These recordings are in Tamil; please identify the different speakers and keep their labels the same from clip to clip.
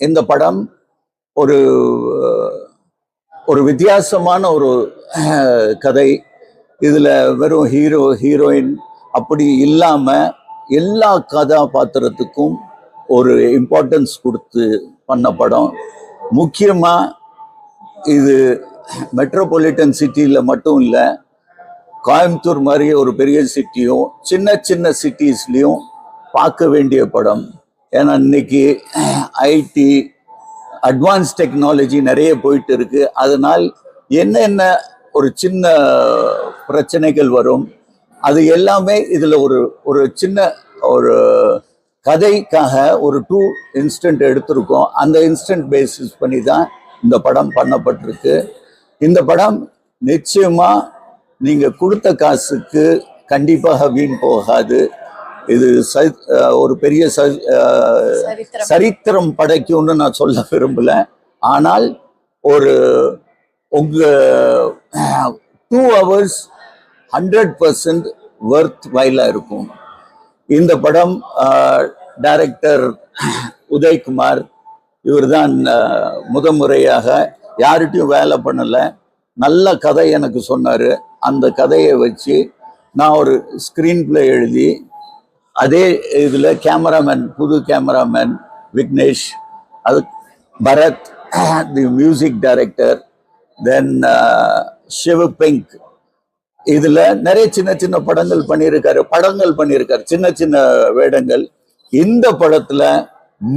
Speaker 1: இந்த படம் ஒரு ஒரு வித்தியாசமான ஒரு கதை. இதில் வெறும் ஹீரோ ஹீரோயின் அப்படி இல்லாமல் எல்லா கதாபாத்திரத்துக்கும் ஒரு இம்பார்ட்டன்ஸ் கொடுத்து பண்ண படம். முக்கியமாக இது மெட்ரோபாலிட்டன் சிட்டியில் மட்டும் இல்லை கோயம்புத்தூர் மாதிரி ஒரு பெரிய சிட்டியும் சின்ன சின்ன சிட்டிஸ்லேயும் பார்க்க வேண்டிய படம். ஏன்னா இன்னைக்கு ஐடி அட்வான்ஸ் டெக்னாலஜி நிறைய போயிட்டு இருக்கு அதனால் என்னென்ன ஒரு சின்ன பிரச்சனைகள் வரும்? அது எல்லாமே இதில் ஒரு ஒரு சின்ன ஒரு கதைக்காக ஒரு டூ இன்ஸ்டன்ட் எடுத்திருக்கோம். அந்த இன்ஸ்டன்ட் பேசிஸ் பண்ணி தான் இந்த படம் பண்ணப்பட்டிருக்கு. இந்த படம் நிச்சயமாக நீங்கள் கொடுத்த காசுக்கு கண்டிப்பாக வீண் போகாது. இது ஒரு பெரிய
Speaker 2: சரித்திரம்.
Speaker 1: படைக்கும்னு நான் சொல்ல விரும்பல. ஆனால் ஒரு உங்க two hours hundred percent worth வைலா இருக்கும். இந்த படம் டைரக்டர் உதய்குமார் இவர்தான் அஹ், முதமுறையாக யார்கிட்டயும் வேலை பண்ணல. நல்ல கதை எனக்கு சொன்னாரு. அந்த கதையை வச்சு நான் ஒரு ஸ்க்ரீன் பிளே எழுதி அதே இதில் கேமராமேன் புது கேமராமேன் விக்னேஷ் அது Bharath the music director then Shiv pink இதில் நிறைய சின்ன சின்ன படங்கள் பண்ணியிருக்காரு படங்கள் பண்ணியிருக்காரு சின்ன சின்ன வேடங்கள். இந்த படத்தில்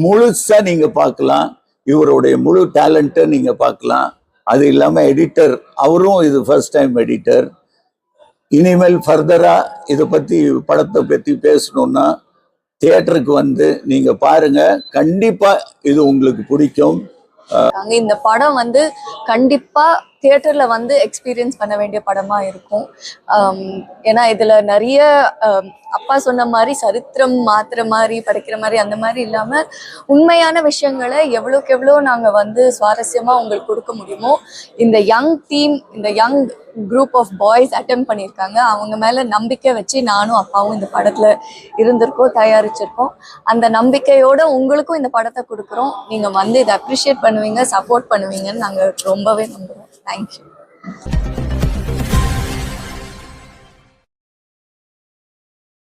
Speaker 1: முழுசாக நீங்கள் பார்க்கலாம். இவருடைய முழு டேலண்ட்டை நீங்கள் பார்க்கலாம். அது இல்லாமல் எடிட்டர் அவரும் இது ஃபர்ஸ்ட் டைம் எடிட்டர் இனிமேல் ஃபர்தரா இதை பத்தி படத்தை பத்தி பேசணும்னா தியேட்டருக்கு வந்து நீங்க பாருங்க. கண்டிப்பா இது உங்களுக்கு பிடிக்கும்.
Speaker 2: இந்த படம் வந்து கண்டிப்பா தியேட்டரில் வந்து எக்ஸ்பீரியன்ஸ் பண்ண வேண்டிய படமாக இருக்கும். ஏன்னா இதில் நிறைய அப்பா சொன்ன மாதிரி சரித்திரம் மாத்துற மாதிரி படைக்கிற மாதிரி அந்த மாதிரி இல்லாமல் உண்மையான விஷயங்களை எவ்வளோக்கு எவ்வளோ நாங்கள் வந்து சுவாரஸ்யமாக உங்களுக்கு கொடுக்க முடியுமோ இந்த யங் டீம் இந்த யங் குரூப் ஆஃப் பாய்ஸ் அட்டம் பண்ணியிருக்காங்க. அவங்க மேலே நம்பிக்கை வச்சு நானும் அப்பாவும் இந்த படத்தில் இருந்திருக்கோம் தயாரிச்சிருக்கோம். அந்த நம்பிக்கையோடு உங்களுக்கும் இந்த படத்தை கொடுக்குறோம். நீங்கள் வந்து இதை அப்ரிஷியேட் பண்ணுவீங்க சப்போர்ட் பண்ணுவீங்கன்னு நாங்கள் ரொம்பவே Thank you.